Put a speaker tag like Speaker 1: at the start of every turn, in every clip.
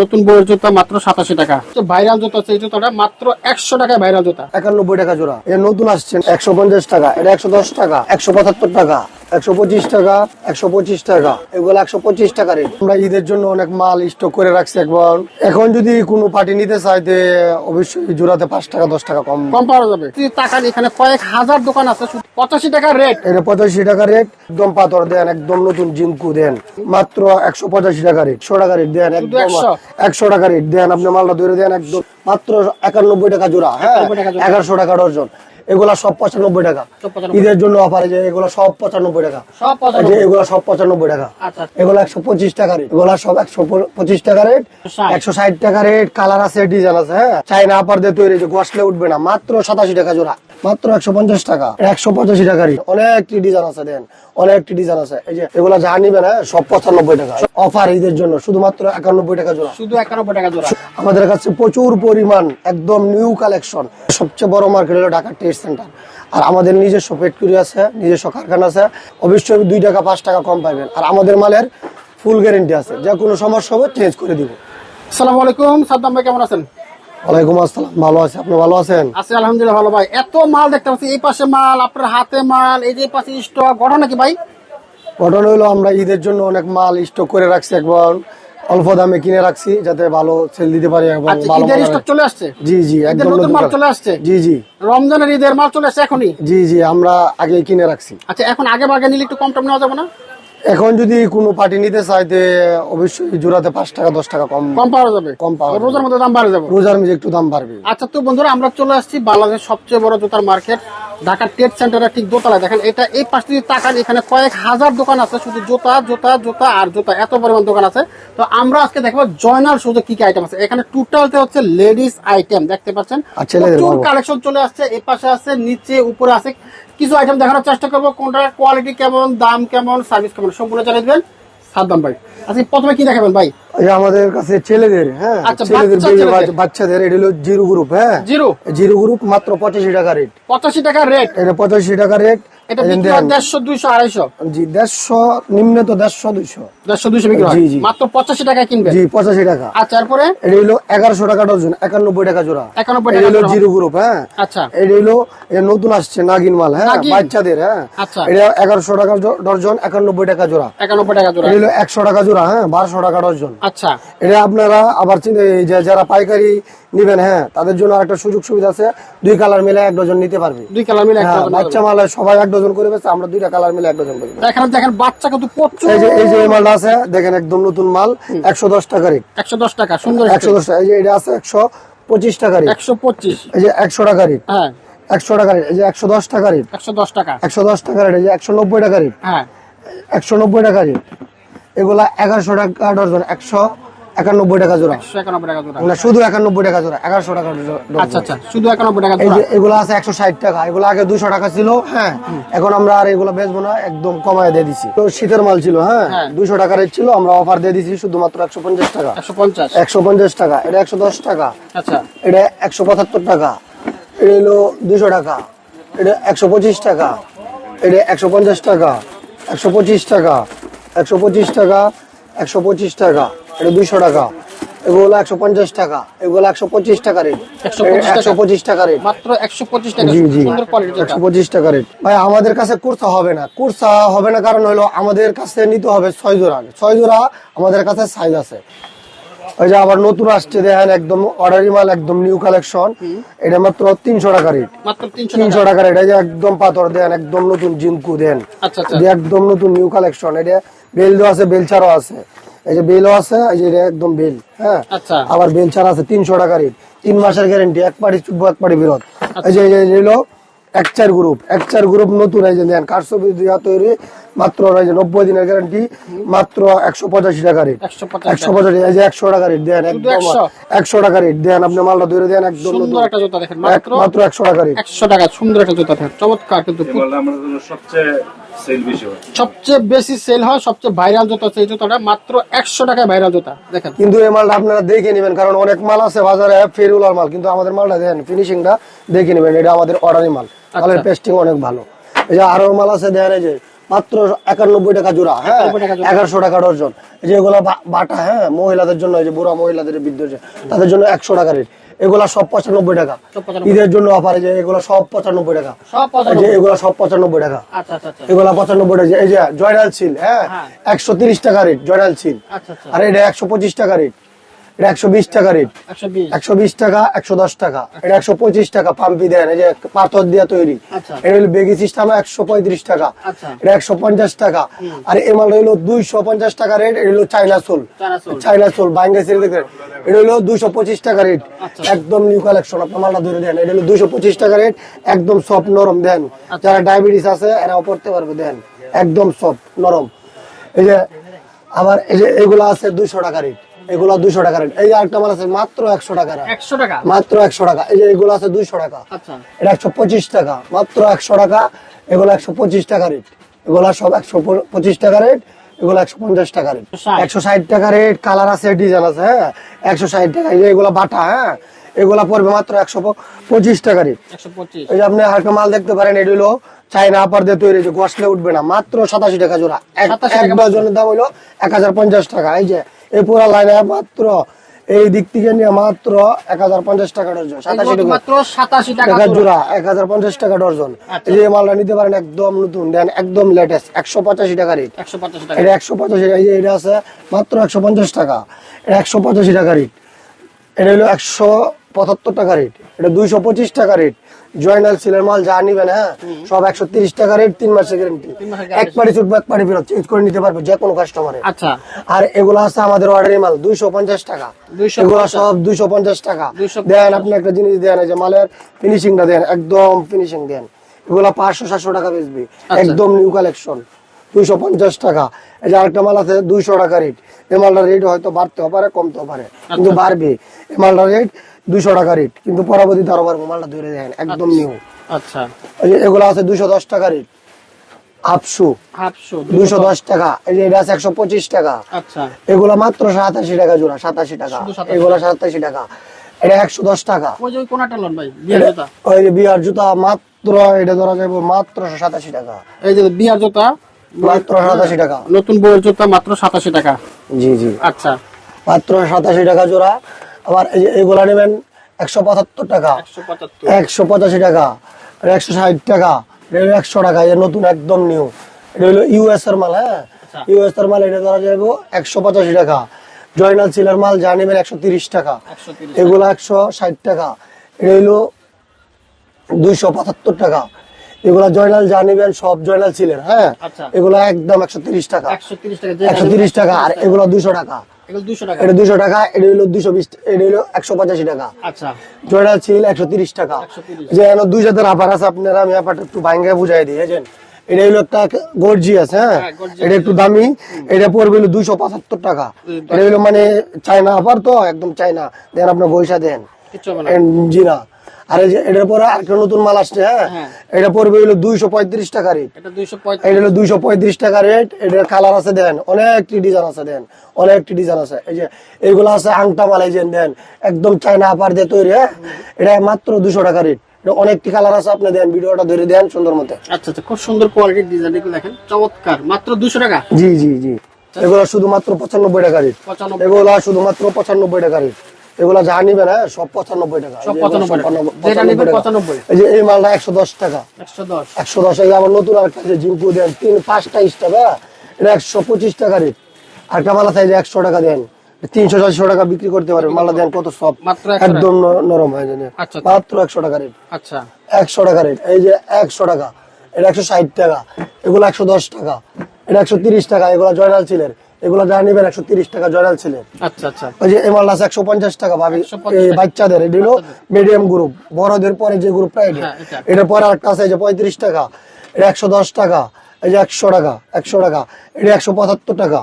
Speaker 1: নতুন বইয়ের জুতা মাত্র সাতাশি টাকা। ভাইরাল জুতা এই জুতাটা, মাত্র একশো টাকা ভাইরাল জুতা।
Speaker 2: একানব্বই টাকা জোড়া। এটা নতুন আসছেন একশো পঞ্চাশ টাকা, এটা একশো দশ টাকা, একশো পঁচাত্তর টাকা। একশো পঁচিশ টাকা একশো পঁচিশ টাকা। এগুলো একশো পঁচিশ টাকা রেট। আমরা ঈদের জন্য অনেক মাল স্টক করে রাখছি একবার। এখন যদি কোনো পার্টি নিতে চাই তে অবশ্যই জোড়াতে পাঁচ টাকা দশ টাকা কম।
Speaker 1: কম পাওয়া যাবে। টাকা এখানে কয়েক হাজার দোকান আছে পঁচাশি টাকার রেট।
Speaker 2: এটা পঁচাশি টাকা রেট। একদম পাথর দেন একদম নতুন জিঙ্কু দেন। মাত্র একশো পঁচাশি টাকা রেট একশো টাকা রেট দেন একদম একশো? টাকা রেট দেন। আপনি মালটা ধরে দেন একদম মাত্র একানব্বই টাকা জোড়া হ্যাঁ?
Speaker 1: 91 টাকা জোড়া।
Speaker 2: এগারোশো টাকা ডর্জন এগুলা সব পঁচানব্বই টাকা। ঈদের জন্য অফার যে এগুলা সব পঁচানব্বই টাকা। এগুলা যে
Speaker 1: 95
Speaker 2: এগুলো সব পঁচানব্বই টাকা।
Speaker 1: আচ্ছা
Speaker 2: এগুলো একশো পঁচিশ টাকা রেট এগুলো সব একশো পঁচিশ টাকা রেট একশো ষাট। টাকা রেট কালার আছে ডিজাইন আছে হ্যাঁ? চাইনা আপার দিয়ে তৈরি যে গোসলে উঠবে না মাত্র সাতাশি টাকা জোড়া। মাত্র একশো পঞ্চাশ টাকা। একশো পঁচাশি টাকা রেট অনেকটি ডিজাইন আছে দেন। অনেকটি ডিজাইন আছে। এই যে এগুলো যা নিবেন হ্যাঁ সব পঁচানব্বই টাকা। অফার ঈদের জন্য শুধুমাত্র একানব্বই টাকা জোড়া।
Speaker 1: শুধু একানব্বই টাকা জোড়া।
Speaker 2: আমাদের কাছে প্রচুর পরিমাণ একদম নিউ কালেকশন। সবচেয়ে বড় মার্কেট হলো ঢাকা ট্রেড সেন্টার। আর আমাদের নিজস্ব ফ্যাক্টরি আছে নিজস্ব কারখানা আছে। অবশ্যই দুই টাকা পাঁচ টাকা কম পাবেন আর আমাদের মালের ফুল গ্যারেন্টি আছে। যে কোনো সমস্যা হবে চেঞ্জ করে দিব।
Speaker 1: আসসালামু আলাইকুম। সাদ্দাম ভাই কেমন আছেন?
Speaker 2: ওয়ালাইকুম আসসালাম। ভালো আছে আপনি ভালো আছেন?
Speaker 1: আছি আলহামদুলিল্লাহ ভালো ভাই। এত মাল দেখতে পাচ্ছি এই পাশে মাল আপনার হাতে মাল এই যে পাশে স্টক ঘটনা কি ভাই?
Speaker 2: ঘটনা হলো আমরা ঈদের জন্য অনেক মাল স্টক করে রাখছি একবার অল্প দামে কিনে রাখছি যাতে ভালো সেল দিতে পারি এবং
Speaker 1: আচ্ছা
Speaker 2: ভালো
Speaker 1: ঈদের স্টক চলে আসছে?
Speaker 2: জি জি একদম
Speaker 1: নতুন মাল চলে আসছে?
Speaker 2: জি জি।
Speaker 1: রমজানের ঈদের মাল চলে আসছে এখনই?
Speaker 2: জি জি আমরা আগে কিনে রাখছি।
Speaker 1: আচ্ছা এখন আগে ভাগে নিলে একটু কম টম নেওয়া যাবে না?
Speaker 2: এখন যদি কোনো পার্টি নিতে চাইতে অবশ্যই জোড়াতে পাঁচ টাকা দশ টাকা কম
Speaker 1: কম পাওয়া যাবে?
Speaker 2: কম পাওয়া
Speaker 1: রোজার মধ্যে দাম বাড়ে যাবে?
Speaker 2: রোজার মেঝে একটু দাম বাড়বে।
Speaker 1: আচ্ছা তো বন্ধুরা আমরা চলে আসছি বাংলাদেশের সবচেয়ে বড় জুতার মার্কেট ঢাকা ট্রেড সেন্টারের ঠিক দোতলায়। দেখেন এটা এই পাশ দিয়ে তাকান এখানে কয়েক হাজার দোকান আছে শুধু জুতা জুতা জুতা আর জুতা এত পরিমাণ দোকান আছে। তো আমরা আজকে দেখব জয়নাল শুধু কি কি আইটেম আছে। এখানে টোটালতে হচ্ছে লেডিস আইটেম দেখতে পাচ্ছেন? প্রচুর কালেকশন চলে আসছে এই পাশে আছে নিচে উপরে আছে। কিছু আইটেম দেখানোর চেষ্টা করব কোনটার কোয়ালিটি কেমন দাম কেমন সার্ভিস কেমন সম্পূর্ণ জানিয়ে দিবেন সাদ্দাম ভাই আজকে প্রথমে কি দেখাবেন ভাই?
Speaker 2: আমাদের কাছে ছেলেদের হ্যাঁ
Speaker 1: আচ্ছা,
Speaker 2: ছেলেদের বাচ্চাদের এটা হলো জিরো গ্রুপ হ্যাঁ।
Speaker 1: জিরো?
Speaker 2: জিরো গ্রুপ মাত্র পঁচাশি টাকা রেট
Speaker 1: পঁচাশি টাকা রেট
Speaker 2: এটা পঁচাশি টাকা রেট
Speaker 1: এটা বিক্রি হয়
Speaker 2: জি নিম্ন তো
Speaker 1: বিক্রি হয়। মাত্র
Speaker 2: জি টাকা।
Speaker 1: আচ্ছা এরপরে?
Speaker 2: এটা হলো এগারোশো টাকা ডজন একানব্বই টাকা জোড়া।
Speaker 1: 91 টাকা
Speaker 2: হলো জিরো গ্রুপ হ্যাঁ?
Speaker 1: আচ্ছা।
Speaker 2: এটা হলো এটা নতুন আসছে নাগিন মাল হ্যাঁ? বাচ্চাদের হ্যাঁ?
Speaker 1: আচ্ছা।
Speaker 2: এটা টাকা ডজন একানব্বই টাকা জোড়া।
Speaker 1: একানব্বই টাকা জোড়া।
Speaker 2: এটা হলো একশো টাকা জোড়া হ্যাঁ? বারোশো টাকা ডজন।
Speaker 1: আচ্ছা।
Speaker 2: এটা আপনারা আবার যারা পাইকারি নিবেন হ্যাঁ। তাদের জন্য একটা সুযোগ সুবিধা আছে দুই কালার মিলে এক ডজন নিতে পারবে।
Speaker 1: দুই কালার মিলে
Speaker 2: হ্যাঁ
Speaker 1: ডজন
Speaker 2: বাচ্চা মাল সবাই এক ডজন করে বেছে আমরা দুইটা কালার মিলে এক ডজন করে।
Speaker 1: এখানে দেখেন বাচ্চা কিন্তু প্রচুর।
Speaker 2: এই যে এই যে মালটা আছে দেখেন একদম নতুন মাল একশো দশ টাকা রেট
Speaker 1: একশো দশ টাকা সুন্দর
Speaker 2: একশো দশ টাকা এই যে এটা আছে একশো পঁচিশ টাকা রেট
Speaker 1: একশো পঁচিশ।
Speaker 2: এই যে একশো টাকা রেট
Speaker 1: হ্যাঁ।
Speaker 2: একশো টাকা রেট এই যে একশো দশ টাকা রেট
Speaker 1: একশো দশ টাকা।
Speaker 2: একশো দশ টাকা রেট এই যে একশো নব্বই টাকা রেট
Speaker 1: হ্যাঁ।
Speaker 2: একশো নব্বই টাকা রেট এগুলা এগারোশো টাকা ডজন একশো একানব্বই টাকা জোড়া।
Speaker 1: টাকা জোড়া।
Speaker 2: না শুধু একানব্বই টাকা জোড়া এগারোশো টাকা ডজন
Speaker 1: আচ্ছা আচ্ছা শুধু একানব্বই টাকা
Speaker 2: এই
Speaker 1: জোড়া?
Speaker 2: এগুলো আছে একশো ষাট টাকা এগুলো আগে দুশো টাকা ছিল হ্যাঁ এখন আমরা আর এগুলো বেচবো না একদম কমায় দিয়ে দিছি। তো শীতের মাল ছিল হ্যাঁ
Speaker 1: হ্যাঁ।
Speaker 2: দুশো টাকা রেট ছিল আমরা অফার দিয়ে দিছি শুধুমাত্র একশো পঞ্চাশ টাকা।
Speaker 1: একশো পঞ্চাশ?
Speaker 2: একশো পঞ্চাশ টাকা এটা একশো দশ টাকা।
Speaker 1: আচ্ছা।
Speaker 2: এটা একশো পঁচাত্তর টাকা এটা হলো দুশো টাকা এটা একশো পঁচিশ টাকা এটা একশো পঞ্চাশ টাকা একশো পঁচিশ টাকা একশো পঁচিশ টাকা একশো পঁচিশ টাকা এটা দুইশো টাকা। এগুলো একশো পঞ্চাশ টাকা এগুলো একশো পঁচিশ টাকা রেট। একশো পঁচিশ টাকা। রেট।
Speaker 1: মাত্র একশো পঁচিশ টাকা
Speaker 2: জি জি। একশো পঁচিশ টাকা রেট। ভাই আমাদের কাছে কুর্সা হবে না। কুর্সা হবে না কারণ হলো আমাদের কাছে নিতে হবে ছয় জোড়া। ছয় জোড়া আমাদের কাছে সাইজ আছে। ওই যে আবার নতুন আসছে দেখেন একদম অর্ডারি মাল একদম নিউ কালেকশন এটা মাত্র তিনশো টাকা রেট।
Speaker 1: তিনশো টাকা।
Speaker 2: রেট। এই যে একদম পাথর দেন একদম নতুন জিঙ্কু দেন
Speaker 1: আচ্ছা আচ্ছা।
Speaker 2: এটা একদম নতুন নিউ কালেকশন এটা বেল দেওয়া আছে বেল ছাড়াও আছে। এই যে বেলও আছে এই যে একদম বেল হ্যাঁ?
Speaker 1: আচ্ছা।
Speaker 2: আবার বেল ছাড়া আছে তিনশো টাকা রেট তিন মাসের গ্যারেন্টি এক পাড়ি চুপ এক পাড়ি বিরোধ। এই যে এই যে এক চার গ্রুপ এক চার গ্রুপ নতুন এই যে দেন দেওয়া তৈরি মাত্র নব্বই দিনের গ্যারান্টি মাত্র একশো পঁচাশি টাকা রেট
Speaker 1: একশো
Speaker 2: পঁচাশি এই যে একশো টাকা রেট দেন একদম একশো। টাকা রেট দেন আপনি মালটা ধরে দেন একদম
Speaker 1: সুন্দর একটা জুতা দেখেন মাত্র
Speaker 2: মাত্র একশো টাকা রেট
Speaker 1: একশো টাকা সুন্দর একটা জুতা দেখেন চমৎকার কিন্তু
Speaker 3: আমাদের সবচেয়ে বেশি
Speaker 1: সবচেয়ে বেশি সেল হয় সবচেয়ে ভাইরাল জুতা এই জুতাটা মাত্র একশো টাকায় ভাইরাল জুতা দেখেন।
Speaker 2: কিন্তু এই মালটা আপনারা দেখে নেবেন কারণ অনেক মাল আছে বাজারে ফেরুলার মাল কিন্তু আমাদের মালটা দেন ফিনিশিংটা দেখে নেবেন এটা আমাদের অর্ডারি মাল। মালের পেস্টিং অনেক ভালো। এই যে আরও মাল আছে দেন এই যে মাত্র একানব্বই টাকা জোড়া হ্যাঁ?
Speaker 1: 91 টাকা জোড়া।
Speaker 2: এগারোশো টাকা ডর্জন এই যে এগুলো বা- বাটা হ্যাঁ? মহিলাদের জন্য এই যে বুড়া মহিলাদের বৃদ্ধ তাদের জন্য একশো টাকা রেট এগুলা সব পঁচানব্বই টাকা। ঈদের জন্য অফার যে এগুলো সব পঁচানব্বই টাকা। যে এগুলো সব পঁচানব্বই টাকা।
Speaker 1: আচ্ছা আচ্ছা আচ্ছা।
Speaker 2: এগুলা পঁচানব্বই টাকা। এই যে জয়নাল ছিল হ্যাঁ?
Speaker 1: হ্যাঁ।
Speaker 2: একশো তিরিশ টাকা রেট জয়নাল ছিল আর এটা একশো পঁচিশ টাকা রেট এটা একশো বিশ টাকা রেট
Speaker 1: একশো বিশ।
Speaker 2: টাকা একশো দশ টাকা। এটা একশো পঁচিশ টাকা পাম্পি দেন এই যে পাথর দিয়ে তৈরি।
Speaker 1: আচ্ছা।
Speaker 2: এটা হলো বেগি সিস্টেম একশো পঁয়ত্রিশ টাকা।
Speaker 1: আচ্ছা।
Speaker 2: এটা একশো পঞ্চাশ টাকা। আর এই মালটা হলো দুইশো পঞ্চাশ টাকা রেট এটা হলো চাইনা সোল। China sole. বাইঙ্গা সিল দেখেন এটা হলো দুইশো পঁচিশ টাকা রেট
Speaker 1: আচ্ছা।
Speaker 2: একদম নিউ কালেকশন আপনার মালটা ধরে দেন। এটা হলো দুইশো পঁচিশ টাকা রেট একদম সফট নরম দেন। যারা ডায়াবেটিস আছে এরাও পড়তে পারবে দেন। একদম সফট নরম। এই যে আবার এই যে এগুলো আছে দুইশো টাকা রেট এগুলো দুইশো টাকা রেট। এই যে আরেকটা মাল আছে মাত্র একশো টাকা
Speaker 1: একশো টাকা?
Speaker 2: মাত্র একশো টাকা। এই যে এগুলো আছে দুইশো টাকা।
Speaker 1: আচ্ছা।
Speaker 2: এটা একশো পঁচিশ টাকা। মাত্র একশো টাকা এগুলো একশো পঁচিশ টাকা রেট। এগুলো সব একশো পঁচিশ টাকা রেট এগুলো একশো পঞ্চাশ টাকা রেট। একশো ষাট টাকা রেট কালার আছে ডিজাইন আছে হ্যাঁ। একশো ষাট টাকা এই যে এগুলো বাটা হ্যাঁ। এগুলা পড়বে মাত্র একশো পঁচিশ টাকা
Speaker 1: পঁচিশ।
Speaker 2: এই যে আপনি আরেকটা মাল দেখতে পারেন এটি হলো চাইনা আপার দিয়ে তৈরি যে গোসলে উঠবে না মাত্র সাতাশি টাকা জোড়া। এক
Speaker 1: 87 টাকা
Speaker 2: এক ডজনের দাম হলো এক হাজার পঞ্চাশ টাকা। এই যে এই পুরা লাইনে মাত্র এই দিক থেকে নিয়ে মাত্র এক হাজার পঞ্চাশ টাকা ডর্জন সাতাশি টাকা।
Speaker 1: টাকা
Speaker 2: টাকা
Speaker 1: জোড়া।
Speaker 2: এক হাজার পঞ্চাশ টাকা ডজন।
Speaker 1: আচ্ছা।
Speaker 2: এই যে মালটা নিতে পারেন একদম নতুন দেন একদম লেটেস্ট একশো পঁচাশি টাকা। রেট এটা একশো পঁচাশি এই যে এটা আছে মাত্র একশো পঞ্চাশ টাকা। এটা একশো পঁচাশি টাকা রেট এটা হলো একশো পঁচাত্তর টাকা রেট এটা দুইশো পঁচিশ টাকা রেট জয়নাল সিলের মাল যা নিবেন হ্যাঁ? সব একশো তিরিশ টাকা রেট তিন মাসের গ্যারেন্টি এক। পাড়ি ছুটবে এক পাড়ি ফেরত। চেঞ্জ করে নিতে পারবে যে কোনো কাস্টমারে
Speaker 1: আচ্ছা।
Speaker 2: আর এগুলো আছে আমাদের অর্ডারি মাল দুইশো পঞ্চাশ টাকা।
Speaker 1: 250
Speaker 2: এগুলো সব দুইশো পঞ্চাশ টাকা। দেন আপনি একটা জিনিস দেন এই যে মালের ফিনিশিংটা দেন একদম ফিনিশিং দেন। এগুলো পাঁচশো সাতশো টাকা বেচবি। একদম নিউ কালেকশন দুইশো পঞ্চাশ টাকা। এই যে আরেকটা মাল আছে দুইশো টাকা রেট এই মালটার রেট হয়তো বাড়তেও পারে কমতেও পারে কিন্তু বাড়বে। এই মালটার রেট দুইশো টাকা রেট কিন্তু পরবর্তীতে আরও বাড়বে মালটা ধরে একদম নিউ
Speaker 1: আচ্ছা।
Speaker 2: এগুলো আছে দুইশো দশ টাকা রেট
Speaker 1: হাফশো
Speaker 2: দুইশো দশ টাকা। এটা আছে একশো পঁচিশ টাকা।
Speaker 1: আচ্ছা।
Speaker 2: এগুলো মাত্র সাতাশি টাকা জোড়া সাতাশি টাকা।
Speaker 1: শুধু 87
Speaker 2: এগুলো সাতাশি টাকা। এটা একশো দশ টাকা।
Speaker 1: ওই যে কোনাটা লন ভাই বিয়ার জুতা।
Speaker 2: ওই বিয়ার জুতা মাত্র এটা ধরা যাবে মাত্র সাতাশি টাকা।
Speaker 1: এই যে বিয়ার জুতা
Speaker 2: মাত্র সাতাশি টাকা।
Speaker 1: নতুন বইয়ের জুতা মাত্র সাতাশি টাকা।
Speaker 2: জি জি।
Speaker 1: আচ্ছা।
Speaker 2: মাত্র সাতাশি টাকা জোড়া। আবার এই যে এগুলা নেবেন একশো পঁচাত্তর টাকা।
Speaker 1: একশো
Speaker 2: পঁচাশি টাকা। আর একশো ষাট টাকা। একশো টাকা। এটা নতুন একদম নিউ। এটা হলো ইউএস এর মাল হ্যাঁ?
Speaker 1: আচ্ছা।
Speaker 2: ইউএস এর মাল এটা ধরা যাবে একশো পঁচাশি টাকা। জয়নাল সিলের মাল যা নেবেন একশো তিরিশ টাকা। এগুলো একশো ষাট টাকা। এটা হইল দুইশো পঁচাত্তর টাকা। এগুলা জয়নাল যা নেবেন সব জয়নাল ছিলেন হ্যাঁ?
Speaker 1: আচ্ছা।
Speaker 2: এগুলো একদম একশো তিরিশ টাকা।
Speaker 1: একশো তিরিশ টাকা
Speaker 2: আর এগুলো দুইশো টাকা।
Speaker 1: দুশো টাকা।
Speaker 2: এটা টাকা এটা বিশ এটা হইল একশো পঁচাশি টাকা।
Speaker 1: আচ্ছা।
Speaker 2: ছিল একশো তিরিশ টাকা।
Speaker 1: 130
Speaker 2: যে দুই জাতের আপার আছে আপনারা আমি আপারটা একটু ভাঙ্গে বুঝাই দিয়েছেন এটা হইল একটা গর্জিয়াস হ্যাঁ?
Speaker 1: হ্যাঁ,
Speaker 2: এটা একটু দামি। এটা পড়বে হলো দুইশো পঁচাত্তর টাকা। এটা হইল মানে চায়না আপার তো একদম চায়না। দেন আপনার পয়সা দেন।
Speaker 1: কিচ্ছু হবে না।
Speaker 2: এন- জি না আর এটার পরে একটা নতুন মাল আসছে হ্যাঁ?
Speaker 1: হ্যাঁ।
Speaker 2: এটা পড়বে হলো দুইশো পঁয়ত্রিশ টাকা রেট
Speaker 1: এটা দুইশো পঁয়ত্রিশ।
Speaker 2: হলো দুইশো পঁয়ত্রিশ টাকা রেট এটার কালার আছে দেন অনেকটি ডিজাইন আছে দেন অনেকটি ডিজাইন আছে। এই যে এইগুলো আছে আংটা মাল এই যে দেন একদম চায়না আপার দিয়ে তৈরি হ্যাঁ? এটা মাত্র দুশো টাকা রেট অনেকটি কালার আছে আপনি দেন ভিডিওটা ধরে দেন সুন্দর মতো।
Speaker 1: আচ্ছা আচ্ছা খুব সুন্দর কোয়ালিটির ডিজাইন এগুলো দেখেন চমৎকার। মাত্র দুশো টাকা?
Speaker 2: জি জি জি। এগুলো শুধুমাত্র পঁচানব্বই টাকা রেট এগুলা শুধুমাত্র পঁচানব্বই টাকা রেট এগুলা যা নিবেন হ্যাঁ সব পঁচানব্বই টাকা। এই যে এগুলো
Speaker 1: 95 টাকা।
Speaker 2: পঁচানব্বই-
Speaker 1: যেটা নিবেন
Speaker 2: পঁচানব্বই টাকা।
Speaker 1: 95
Speaker 2: এই মালটা একশো দশ টাকা।
Speaker 1: একশো দশ।
Speaker 2: একশো আবার নতুন আরেকটা আছে জিম্পু দেন। তিন পাঁচটা হ্যাঁ এটা একশো পঁচিশ টাকা রেট। আরেকটা মালা চাইলে একশো টাকা দেন। তিনশো চারশো টাকা বিক্রি করতে পারবেন মালা দেন কত সব একদম নরম হয়ে যায়
Speaker 1: আচ্ছা।
Speaker 2: মাত্র একশো টাকা রেট।
Speaker 1: আচ্ছা।
Speaker 2: একশো টাকা রেট। এই যে একশো টাকা। এটা একশো ষাট টাকা। এগুলো একশো দশ টাকা। এটা একশো তিরিশ টাকা। এগুলো জয়নাল ছিলেন এগুলো যা নেবেন একশো তিরিশ টাকা ছিলেন
Speaker 1: আচ্ছা আচ্ছা।
Speaker 2: ওই যে এই আছে একশো পঞ্চাশ টাকা ভাবি
Speaker 1: 150
Speaker 2: এই
Speaker 1: টাকা।
Speaker 2: বাচ্চাদের এটা হলো মিডিয়াম গ্রুপ বড়দের পরে যে গ্রুপটা এটা।
Speaker 1: হ্যাঁ, এটা।
Speaker 2: এটার পরে আরেকটা আছে যে পঁয়ত্রিশ টাকা এটা একশো দশ টাকা এই যে একশো টাকা একশো টাকা এটা একশো পঁচাত্তর টাকা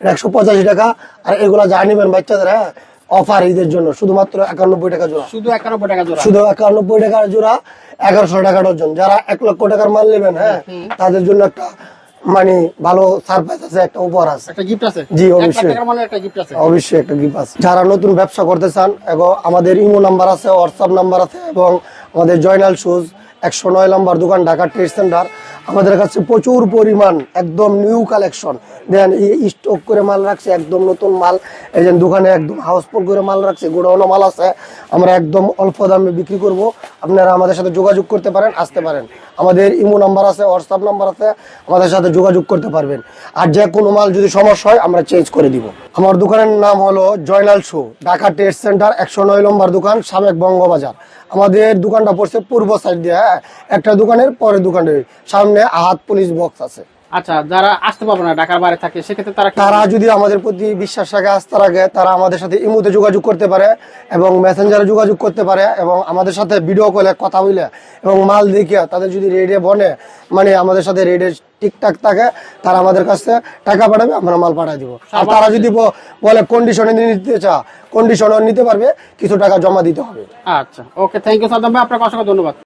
Speaker 2: এটা একশো পঁচাশি টাকা আর এগুলা যা নিবেন বাচ্চাদের হ্যাঁ অফার ঈদের জন্য শুধুমাত্র একানব্বই টাকা জোড়া।
Speaker 1: শুধু একানব্বই টাকা জোড়া।
Speaker 2: শুধু একানব্বই টাকার জোড়া এগারোশো টাকা ডজন। যারা এক লক্ষ টাকার মাল নেবেন হ্যাঁ তাদের জন্য একটা মানে ভালো সারপ্রাইজ আছে একটা উপহার আছে।
Speaker 1: একটা গিফট আছে?
Speaker 2: জি, অবশ্যই।
Speaker 1: মানে একটা গিফট আছে।
Speaker 2: অবশ্যই একটা গিফট আছে। যারা নতুন ব্যবসা করতে চান এবং আমাদের ইমো নাম্বার আছে হোয়াটসঅ্যাপ নাম্বার আছে এবং আমাদের জয়নাল শুজ একশো নয় নম্বর দোকান, ঢাকা ট্রেড সেন্টার আমাদের কাছে প্রচুর পরিমাণ একদম নিউ কালেকশন দেন স্টক করে মাল রাখছে, একদম নতুন মাল। এই যে দোকানে একদম হাউসফুল করে মাল রাখছে গোডাউনও মাল আছে। আমরা একদম অল্প দামে বিক্রি করব। আপনারা আমাদের সাথে যোগাযোগ করতে পারেন, আসতে পারেন। আমাদের ইমো নাম্বার আছে হোয়াটসঅ্যাপ নাম্বার আছে। আমাদের সাথে যোগাযোগ করতে পারবেন। আর যে কোনো মাল যদি সমস্যা হয়, আমরা চেঞ্জ করে দিব। আমার দোকানের নাম হলো Joynal shoe Dhaka test centre একশো নয় নম্বর দোকান সাবেক বঙ্গবাজার। আমাদের দোকানটা পড়ছে পূর্ব সাইড দিয়ে হ্যাঁ? একটা দোকানের পরের দোকানের সামনে আহাত পুলিশ বক্স আছে।
Speaker 1: আচ্ছা যারা আসতে পারবে না ঢাকার বাইরে থাকে সেক্ষেত্রে তারা
Speaker 2: তারা যদি আমাদের প্রতি বিশ্বাস রাখে আস্থা রাখে তারা আমাদের সাথে ইমুতে যোগাযোগ করতে পারে এবং মেসেঞ্জারে যোগাযোগ করতে পারে এবং আমাদের সাথে ভিডিও কলে কথা হইলে এবং মাল দেখে তাদের যদি রেডে বনে মানে আমাদের সাথে রেডে ঠিকঠাক থাকে তারা আমাদের কাছে টাকা পাঠাবে আমরা মাল পাঠিয়ে দিব। আর তারা যদি বলে কন্ডিশনে নিতে চা কন্ডিশনে নিতে পারবে কিছু টাকা জমা দিতে হবে।
Speaker 1: আচ্ছা ওকে থ্যাংক ইউ সাদাম ভাই আপনাকে অসংখ্য ধন্যবাদ।